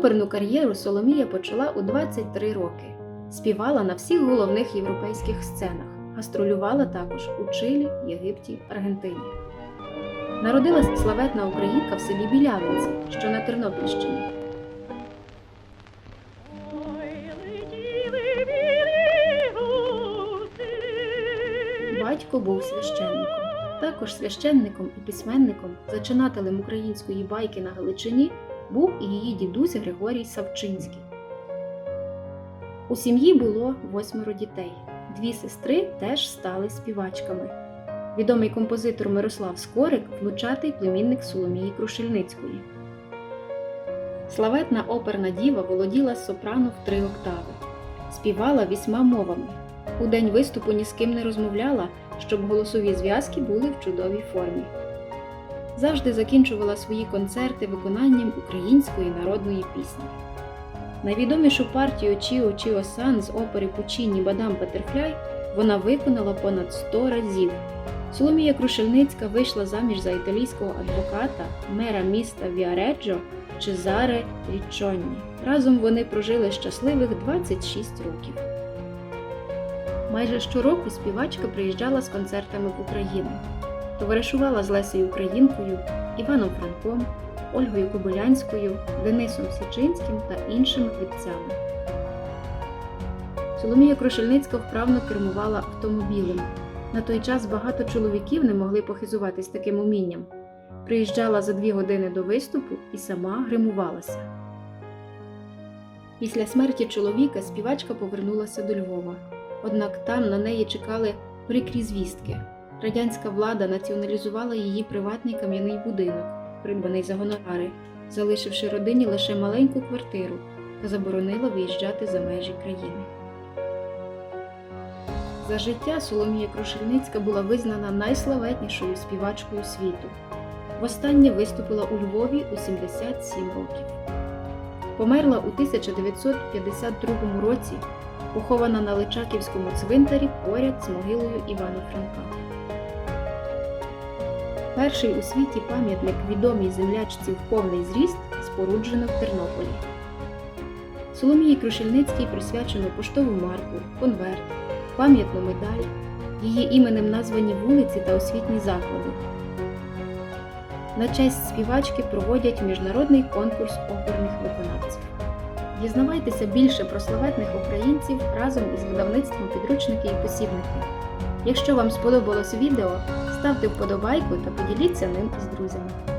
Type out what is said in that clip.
Оперну кар'єру Соломія почала у 23 роки. Співала на всіх головних європейських сценах, гастролювала також у Чилі, Єгипті, Аргентині. Народилась славетна українка в селі Білявинці, що на Тернопільщині. Батько був священником. Також священником і письменником, зачинателем української байки на Галичині, був і її дідусь Григорій Савчинський. У сім'ї було восьмеро дітей. Дві сестри теж стали співачками. Відомий композитор Мирослав Скорик внучатий племінник Соломії Крушельницької. Славетна оперна діва володіла сопрано в три октави, співала вісьма мовами. У день виступу ні з ким не розмовляла, щоб голосові зв'язки були в чудовій формі. Завжди закінчувала свої концерти виконанням української народної пісні. Найвідомішу партію Чіо Чіо Сан з опери Пучіні Бадам Петерфляй вона виконала понад 100 разів. Соломія Крушельницька вийшла заміж за італійського адвоката, мера міста Віареджо Чезаре Річчонні. Разом вони прожили щасливих 26 років. Майже щороку співачка приїжджала з концертами в Україну. Товаришувала з Лесею Українкою, Іваном Франком, Ольгою Кобилянською, Денисом Січинським та іншими митцями. Соломія Крушельницька вправно кермувала автомобілем. На той час багато чоловіків не могли похизуватись таким умінням. Приїжджала за дві години до виступу і сама гримувалася. Після смерті чоловіка співачка повернулася до Львова. Однак там на неї чекали прикрі звістки. Радянська влада націоналізувала її приватний кам'яний будинок, придбаний за гонорари, залишивши родині лише маленьку квартиру та заборонила виїжджати за межі країни. За життя Соломія Крушельницька була визнана найславетнішою співачкою світу. Востаннє виступила у Львові у 77 років. Померла у 1952 році, похована на Личаківському цвинтарі поряд з могилою Івана Франка. Перший у світі пам'ятник відомій землячці в повний зріст споруджено в Тернополі. Соломії Крушельницькій присвячено поштову марку, конверт, пам'ятну медаль, її іменем названі вулиці та освітні заклади. На честь співачки проводять міжнародний конкурс оперних виконавців. Дізнавайтеся більше про славетних українців разом із видавництвом підручники і посібники. Якщо вам сподобалось відео, ставте вподобайку та поділіться ним з друзями.